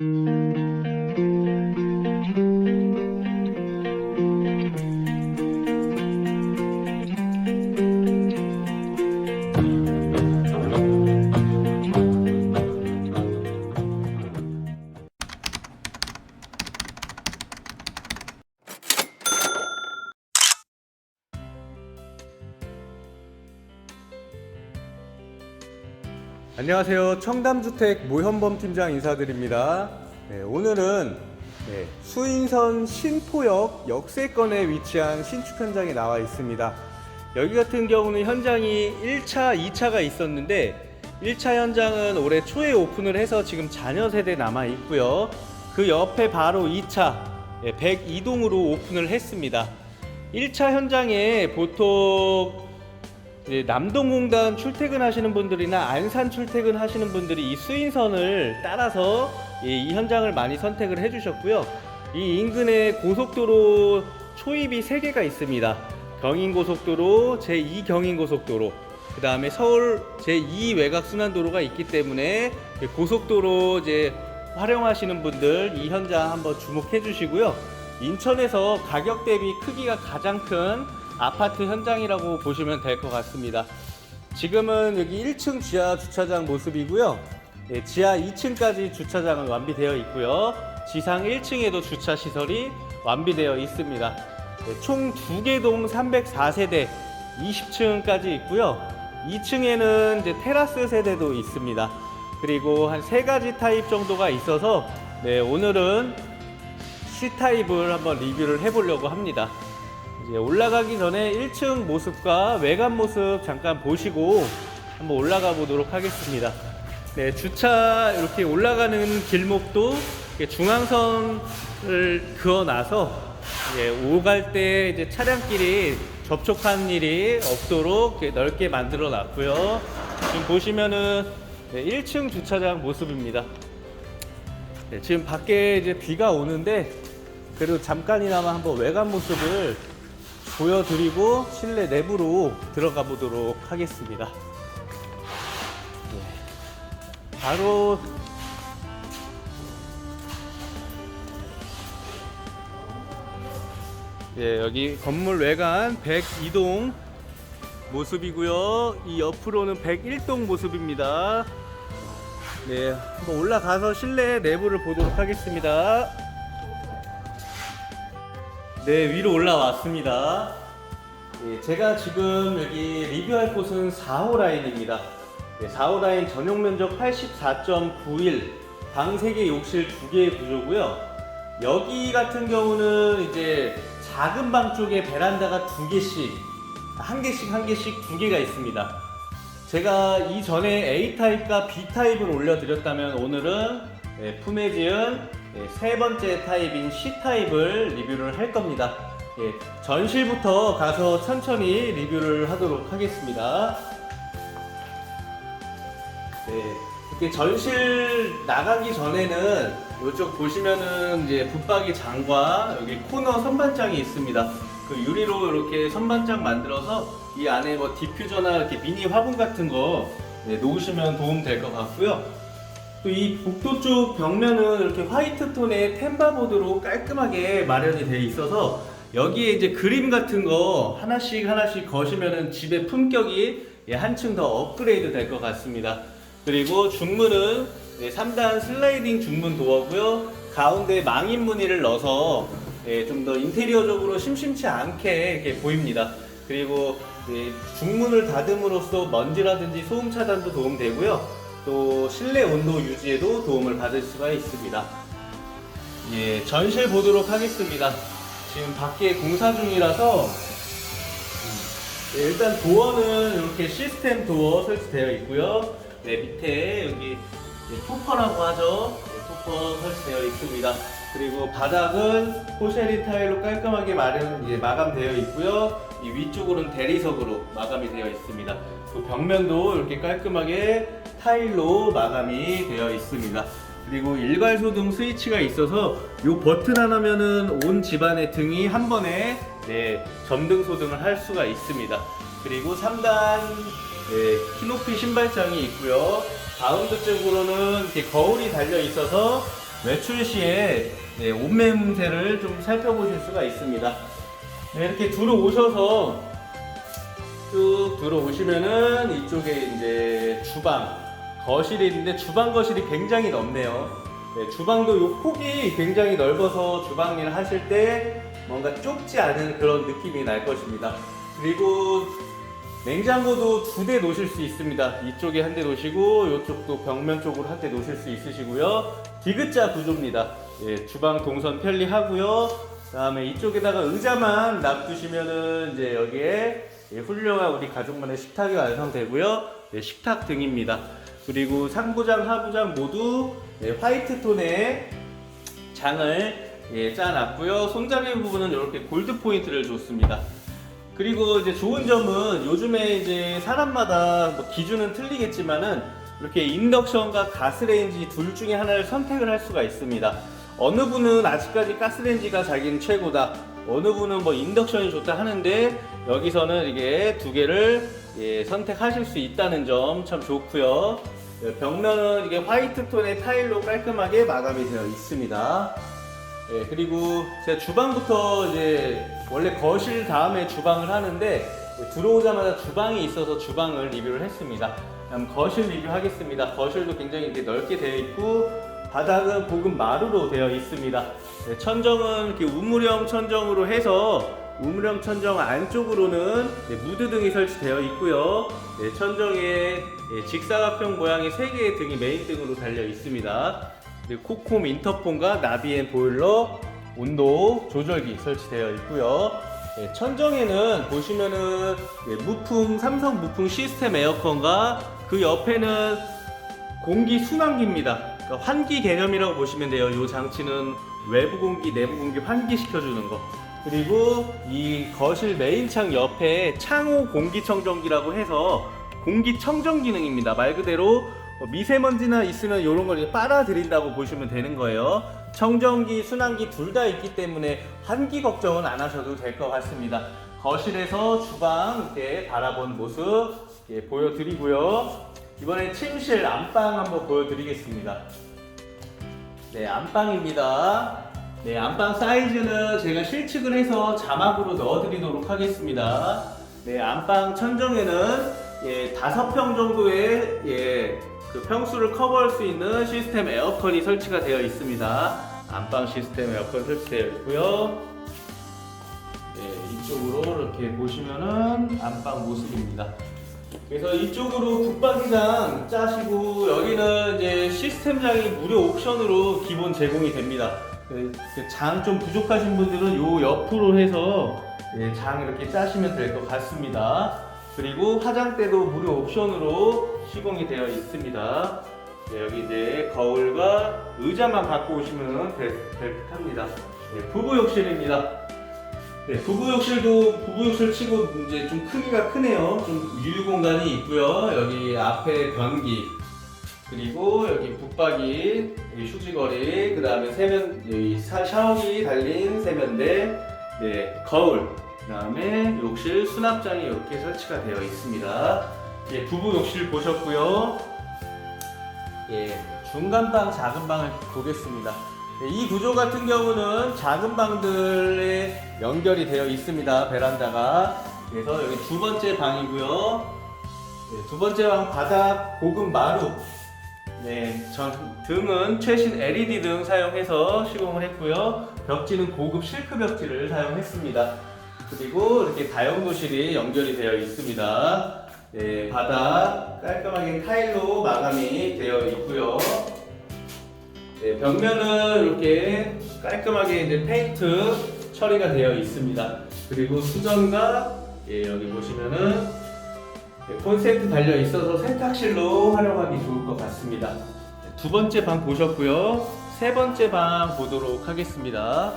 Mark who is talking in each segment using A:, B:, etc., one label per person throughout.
A: Música 안녕하세요. 청담주택 모현범 팀장 인사드립니다. 네, 오늘은 네, 수인선 신포역 역세권에 위치한 신축 현장에 나와 있습니다. 여기 같은 경우는 현장이 1차, 2차가 있었는데 1차 현장은 올해 초에 오픈을 해서 지금 자녀 세대 남아 있고요. 그 옆에 바로 2차 102동으로 오픈을 했습니다. 1차 현장에 보통 남동공단 출퇴근하시는 분들이나 안산 출퇴근하시는 분들이 이 수인선을 따라서 이, 이 현장을 많이 선택을 해주셨고요. 이 인근에 고속도로 초입이 3개가 있습니다. 경인고속도로, 제2경인고속도로, 그 다음에 서울 제2 외곽순환도로가 있기 때문에 고속도로 이제 활용하시는 분들 이 현장 한번 주목해 주시고요. 인천에서 가격 대비 크기가 가장 큰 아파트 현장이라고 보시면 될 것 같습니다. 지금은 여기 1층 지하 주차장 모습이고요. 예, 지하 2층까지 주차장은 완비되어 있고요. 지상 1층에도 주차 시설이 완비되어 있습니다. 예, 총 2개 동 304세대 20층까지 있고요. 2층에는 이제 테라스 세대도 있습니다. 그리고 한 세 가지 타입 정도가 있어서 네, 오늘은 C 타입을 한번 리뷰를 해보려고 합니다. 이제 올라가기 전에 1층 모습과 외관 모습 잠깐 보시고 한번 올라가 보도록 하겠습니다. 네, 주차 이렇게 올라가는 길목도 중앙선을 그어놔서 이제 오갈 때 이제 차량끼리 접촉하는 일이 없도록 넓게 만들어 놨고요. 지금 보시면은 네, 1층 주차장 모습입니다. 네, 지금 밖에 이제 비가 오는데 그래도 잠깐이나마 한번 외관 모습을 보여드리고 실내 내부로 들어가 보도록 하겠습니다. 네. 바로 예, 여기 건물 외관 102동 모습이고요. 이 옆으로는 101동 모습입니다. 네, 한번 올라가서 실내 내부를 보도록 하겠습니다. 네, 위로 올라왔습니다. 예, 제가 지금 여기 리뷰할 곳은 4호 라인입니다. 네, 4호 라인 전용 면적 84.91, 방 3개, 욕실 2개의 구조고요. 여기 같은 경우는 이제 작은 방 쪽에 베란다가 2개씩, 한 개씩 한 개씩 2개가 있습니다. 제가 이전에 A타입과 B타입을 올려드렸다면 오늘은 예, 품에 지은 예, 세 번째 타입인 C타입을 리뷰를 할 겁니다. 예, 전실부터 가서 천천히 리뷰를 하도록 하겠습니다. 네, 이렇게 전실 나가기 전에는 이쪽 보시면은 이제 붙박이 장과 여기 코너 선반장이 있습니다. 그 유리로 이렇게 선반장 만들어서 이 안에 뭐 디퓨저나 이렇게 미니 화분 같은 거 네, 놓으시면 도움 될 것 같고요. 또 이 복도 쪽 벽면은 이렇게 화이트 톤의 템바보드로 깔끔하게 마련이 되어 있어서 여기에 이제 그림 같은 거 하나씩 하나씩 거시면은 집의 품격이 예, 한층 더 업그레이드 될 것 같습니다. 그리고 중문은 3단 슬라이딩 중문 도어고요. 가운데 망인 무늬를 넣어서 예, 좀 더 인테리어적으로 심심치 않게 이렇게 보입니다. 그리고 예, 중문을 닫음으로써 먼지라든지 소음 차단도 도움되고요. 또 실내 온도 유지에도 도움을 받을 수가 있습니다. 예, 전실 보도록 하겠습니다. 지금 밖에 공사 중이라서 네, 일단 도어는 이렇게 시스템 도어 설치되어 있고요. 네, 밑에 여기 이제 토퍼라고 하죠. 네, 토퍼 설치되어 있습니다. 그리고 바닥은 포쉐린 타일로 깔끔하게 마련 이제 마감되어 있고요. 이 위쪽으로는 대리석으로 마감이 되어 있습니다. 그 벽면도 이렇게 깔끔하게 타일로 마감이 되어 있습니다. 그리고 일괄 소등 스위치가 있어서 이 버튼 하나면은 온 집안의 등이 한 번에 네, 점등 소등을 할 수가 있습니다. 그리고 3단 네, 키높이 신발장이 있고요. 가운데 쪽으로는 이렇게 거울이 달려 있어서 외출 시에 네, 옷매새를 좀 살펴보실 수가 있습니다. 네, 이렇게 들어오셔서 쭉 들어오시면은 이쪽에 이제 주방, 거실이 있는데 주방 거실이 굉장히 넓네요. 네, 주방도 요 폭이 굉장히 넓어서 주방 일 하실 때 뭔가 좁지 않은 그런 느낌이 날 것입니다. 그리고 냉장고도 두 대 놓으실 수 있습니다. 이쪽에 한 대 놓으시고 이쪽도 벽면 쪽으로 한 대 놓으실 수 있으시고요. 디귿자 구조입니다. 예, 주방 동선 편리하고요. 그다음에 이쪽에다가 의자만 놔두시면은 이제 여기에 예, 훌륭한 우리 가족만의 식탁이 완성되고요. 예, 식탁 등입니다. 그리고 상부장, 하부장 모두 예, 화이트 톤의 장을 예, 짜놨고요. 손잡이 부분은 이렇게 골드 포인트를 줬습니다. 그리고 이제 좋은 점은 요즘에 이제 사람마다 뭐 기준은 틀리겠지만은 이렇게 인덕션과 가스레인지 둘 중에 하나를 선택을 할 수가 있습니다. 어느 분은 아직까지 가스레인지가 자기는 최고다. 어느 분은 뭐 인덕션이 좋다 하는데 여기서는 이게 두 개를 예, 선택하실 수 있다는 점 참 좋고요. 예, 벽면은 이게 화이트 톤의 타일로 깔끔하게 마감이 되어 있습니다. 예, 그리고 제가 주방부터 이제 원래 거실 다음에 주방을 하는데 들어오자마자 주방이 있어서 주방을 리뷰를 했습니다. 그럼 거실 리뷰하겠습니다. 거실도 굉장히 이렇게 넓게 되어 있고 바닥은 보금 마루로 되어 있습니다. 네, 천정은 이렇게 우물형 천정으로 해서 우물형 천정 안쪽으로는 네, 무드 등이 설치되어 있고요. 네, 천정에 예, 직사각형 모양의 세 개의 등이 메인 등으로 달려 있습니다. 그리고 코콤 인터폰과 나비엔 보일러 온도 조절기 설치되어 있고요. 예, 천정에는 보시면은 예, 무풍 삼성 무풍 시스템 에어컨과 그 옆에는 공기 순환기입니다. 그러니까 환기 개념이라고 보시면 돼요. 이 장치는 외부 공기, 내부 공기 환기시켜주는 거. 그리고 이 거실 메인 창 옆에 창호 공기청정기라고 해서 공기청정 기능입니다. 말 그대로 뭐 미세먼지나 있으면 이런 걸 빨아들인다고 보시면 되는 거예요. 청정기, 순환기 둘 다 있기 때문에 환기 걱정은 안 하셔도 될 것 같습니다. 거실에서 주방 이렇게 바라본 모습 예, 보여드리고요. 이번에 침실 안방 한번 보여드리겠습니다. 네, 안방입니다. 네, 안방 사이즈는 제가 실측을 해서 자막으로 넣어드리도록 하겠습니다. 네, 안방 천정에는 예, 다섯 평 정도의 예, 그 평수를 커버할 수 있는 시스템 에어컨이 설치가 되어 있습니다. 안방 시스템 에어컨 설치되어 있고요. 네, 이쪽으로 이렇게 보시면은 안방 모습입니다. 그래서 이쪽으로 붙박이장 짜시고 여기는 이제 시스템장이 무료 옵션으로 기본 제공이 됩니다. 그장좀 부족하신 분들은 요 옆으로 해서 예, 장 이렇게 짜시면 될 것 같습니다. 그리고 화장대도 무료 옵션으로 시공이 되어 있습니다. 네, 여기 이제 거울과 의자만 갖고 오시면 될, 될 듯합니다. 네, 부부 욕실입니다. 네, 부부 욕실도 부부 욕실 치고 이제 좀 크기가 크네요. 좀 유유 공간이 있고요. 여기 앞에 변기 그리고 여기 붙박이, 여기 휴지거리, 그 다음에 세면 여기 사- 샤워기 달린 세면대, 네 거울, 그 다음에 욕실 수납장이 이렇게 설치가 되어 있습니다. 예, 부부 욕실 보셨고요. 예, 중간 방, 작은 방을 보겠습니다. 네, 이 구조 같은 경우는 작은 방들에 연결이 되어 있습니다. 베란다가. 그래서 여기 두 번째 방이고요. 네, 두 번째 방 바닥 고급 마루. 네, 전 등은 최신 LED 등 사용해서 시공을 했고요. 벽지는 고급 실크 벽지를 사용했습니다. 그리고 이렇게 다용도실이 연결이 되어 있습니다. 네, 바닥 깔끔하게 타일로 마감이 되어 있고요. 네, 벽면은 이렇게 깔끔하게 이제 페인트 처리가 되어 있습니다. 그리고 수전과 예, 여기 보시면은 예, 콘센트 달려 있어서 세탁실로 활용하기 좋을 것 같습니다. 네, 두 번째 방 보셨고요. 세 번째 방 보도록 하겠습니다.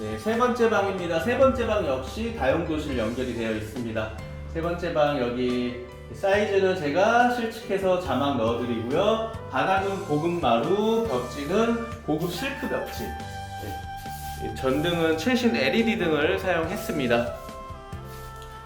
A: 네, 세 번째 방입니다. 세 번째 방 역시 다용도실 연결이 되어 있습니다. 세 번째 방 여기 사이즈는 제가 실측해서 자막 넣어드리고요. 바닥은 고급 마루, 벽지는 고급 실크 벽지. 네, 이 전등은 최신 LED 등을 사용했습니다.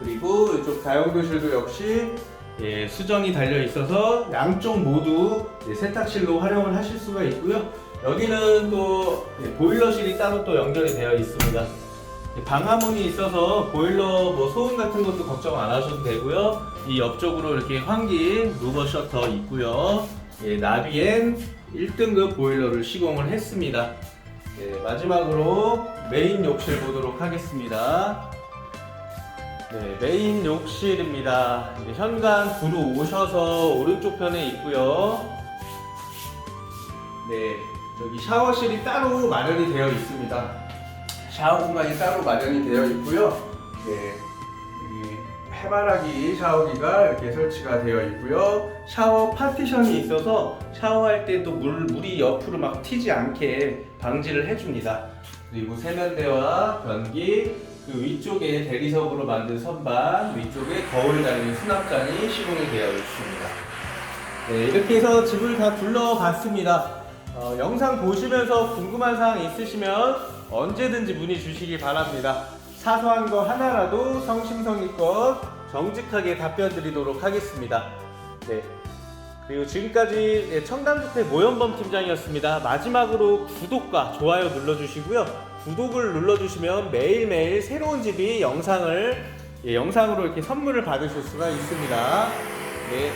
A: 그리고 이쪽 다용도실도 역시 예, 수정이 달려 있어서 양쪽 모두 예, 세탁실로 활용을 하실 수가 있고요. 여기는 또 네, 보일러실이 따로 또 연결이 되어 있습니다. 네, 방화문이 있어서 보일러 뭐 소음 같은 것도 걱정 안 하셔도 되고요. 이 옆쪽으로 이렇게 환기 루버 셔터 있고요. 예, 나비엔 1등급 보일러를 시공을 했습니다. 네, 마지막으로 메인 욕실 보도록 하겠습니다. 네, 메인 욕실입니다. 현관 들어오셔서 오른쪽 편에 있고요. 네, 여기 샤워실이 따로 마련이 되어 있습니다. 샤워 공간이 따로 마련이 되어 있고요. 네, 해바라기 샤워기가 이렇게 설치가 되어 있고요. 샤워 파티션이 있어서 샤워할 때도 물, 물이 옆으로 막 튀지 않게 방지를 해줍니다. 그리고 세면대와 변기, 그 위쪽에 대리석으로 만든 선반, 위쪽에 거울 달린 수납장이 시공이 되어 있습니다. 네, 이렇게 해서 집을 다 둘러봤습니다. 어, 영상 보시면서 궁금한 사항 있으시면 언제든지 문의 주시기 바랍니다. 사소한 거 하나라도 성심성의껏 정직하게 답변 드리도록 하겠습니다. 네. 그리고 지금까지 네, 청담주택 모현범 팀장이었습니다. 마지막으로 구독과 좋아요 눌러주시고요. 구독을 눌러주시면 매일매일 새로운 집이 영상을 예, 영상으로 이렇게 선물을 받으실 수가 있습니다. 네,